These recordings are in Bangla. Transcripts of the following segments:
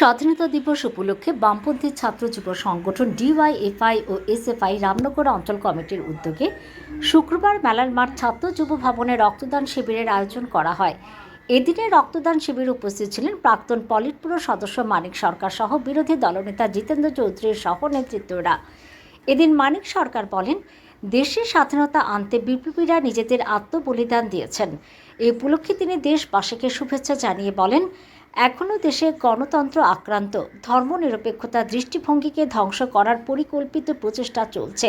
স্বাধীনতা দিবস উপলক্ষে বামপন্থী ছাত্র যুব সংগঠন ডিওয়াইএফআই ও এসএফআই রামনগর অঞ্চল কমিটির উদ্যোগে শুক্রবার মেলার মাঠ ছাত্র যুব ভবনে রক্তদান শিবিরের আয়োজন করা হয়। এদিনে রক্তদান শিবিরে উপস্থিত ছিলেন প্রাক্তন পলিটপুর সদস্য মানিক সরকার সহ বিরোধী দলনেতা জিতেন্দ্র চৌধুরীর সহ নেতৃত্বরা এদিন মানিক সরকার বলেন দেশের স্বাধীনতা আনতে বিপ্লবীরা নিজেদের আত্মবলিদান দিয়েছেন। এই উপলক্ষে তিনি দেশবাসীকে শুভেচ্ছা জানিয়ে বলেন এখনও দেশে গণতন্ত্র আক্রান্ত। ধর্মনিরপেক্ষতা দৃষ্টিভঙ্গিকে ধ্বংস করার পরিকল্পিত প্রচেষ্টা চলছে।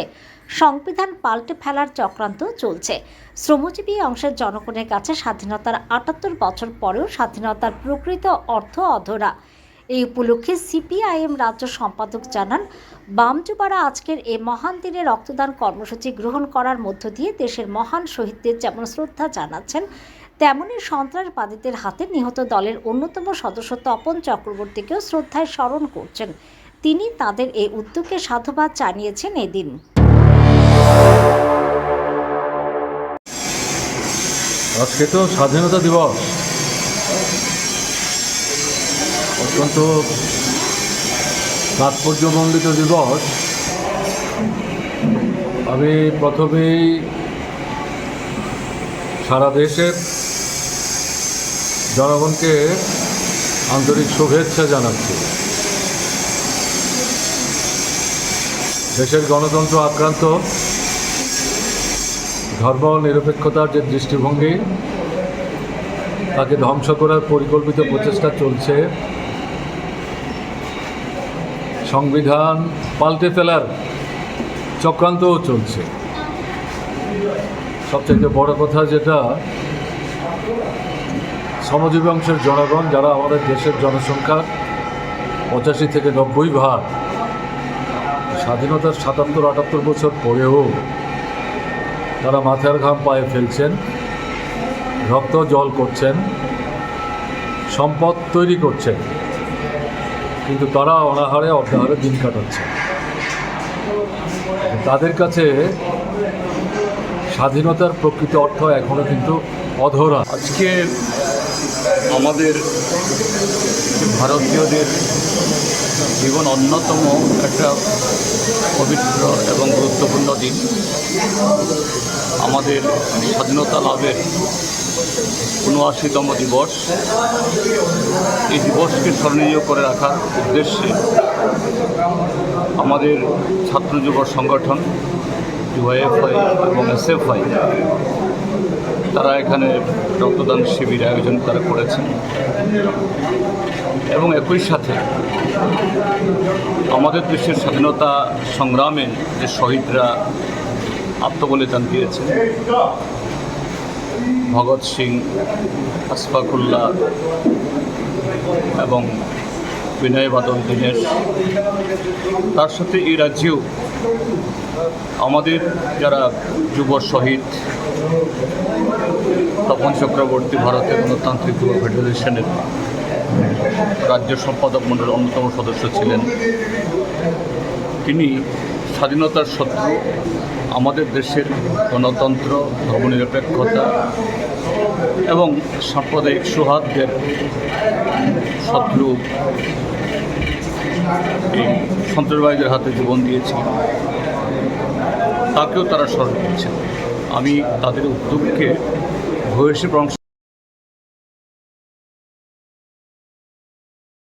সংবিধান পাল্টে ফেলার চক্রান্ত চলছে। শ্রমজীবী অংশের জনগণের কাছে স্বাধীনতার আটাত্তর বছর পরেও স্বাধীনতার প্রকৃত অর্থ অধরা। এই উপলক্ষে সিপিআইএম রাজ্য সম্পাদক জানান বামযুবারা আজকের এই মহান দিনে রক্তদান কর্মসূচি গ্রহণ করার মধ্য দিয়ে দেশের মহান শহীদদের যেমন শ্রদ্ধা জানাচ্ছেন তেমনি সন্ত্রাসবাদীদের হাতে নিহত দলের অন্যতম সদস্য তপন চক্রবর্তীকেও শ্রদ্ধায় স্মরণ করছেন। তিনি তাদের এই উদ্যোগকে সাধুবাদ জানিয়েছেন এদিন। আজকে তো স্বাধীনতা দিবস। অত্যন্ত তাৎপর্যমণ্ডিত দিবস। আমি প্রথমেই সারা দেশের জনগণকে আন্তরিক শুভেচ্ছা জানাচ্ছি। দেশের গণতন্ত্র আক্রান্ত, ধর্ম নিরপেক্ষতার যে দৃষ্টিভঙ্গি, তাকে ধ্বংস করার পরিকল্পিত প্রচেষ্টা চলছে। সংবিধান পাল্টে ফেলার চক্রান্তও চলছে। সবচেয়ে বড় কথা যেটা শ্রমজীবী অংশের জনগণ যারা আমাদের দেশের জনসংখ্যার পঁচাশি থেকে নব্বই ভাগ, স্বাধীনতার সাতাত্তর, আটাত্তর বছর পরেও তারা মাথার ঘাম পায়ে ফেলছেন, রক্ত জল করছেন, সম্পদ তৈরি করছেন, কিন্তু তারা অনাহারে অর্ধাহারে দিন কাটাচ্ছে তাদের কাছে স্বাধীনতার প্রকৃত অর্থ এখনও কিন্তু অধরা। আজকে আমাদের ভারতীয়দের জীবন অন্যতম একটা পবিত্র এবং গুরুত্বপূর্ণ দিন। আমাদের স্বাধীনতা লাভের উনআশিতম দিবস। এই দিবসকে স্মরণীয় করে রাখার উদ্দেশ্যে আমাদের ছাত্র যুব সংগঠন ইউআইএফআই এবং এসএফআই তারা এখানে রক্তদান শিবির আয়োজন তারা করেছেন। এবং একই সাথে আমাদের দেশের স্বাধীনতা সংগ্রামে যে শহীদরা আত্মবলিদান দিয়েছেন, ভগৎ সিং, আসফাকুল্লাহ এবং বিনয় বাদল দীনেশ, তার সাথে এই রাজ্যেও আমাদের যারা যুব শহীদ, তপন চক্রবর্তী ভারতের গণতান্ত্রিক যুব ফেডারেশনের রাজ্য সম্পাদক মণ্ডলের অন্যতম সদস্য ছিলেন। তিনি স্বাধীনতার শত্রু, আমাদের দেশের গণতন্ত্র, ধর্মনিরপেক্ষতা এবং সাম্প্রদায়িক সৌহার্দ্যের শত্রু এই সন্ত্রাসবাদীদের হাতে জীবন দিয়েছে। তাকেও তারা স্মরণ করছে। আমি তাদের উদ্যোগকে ভয়সী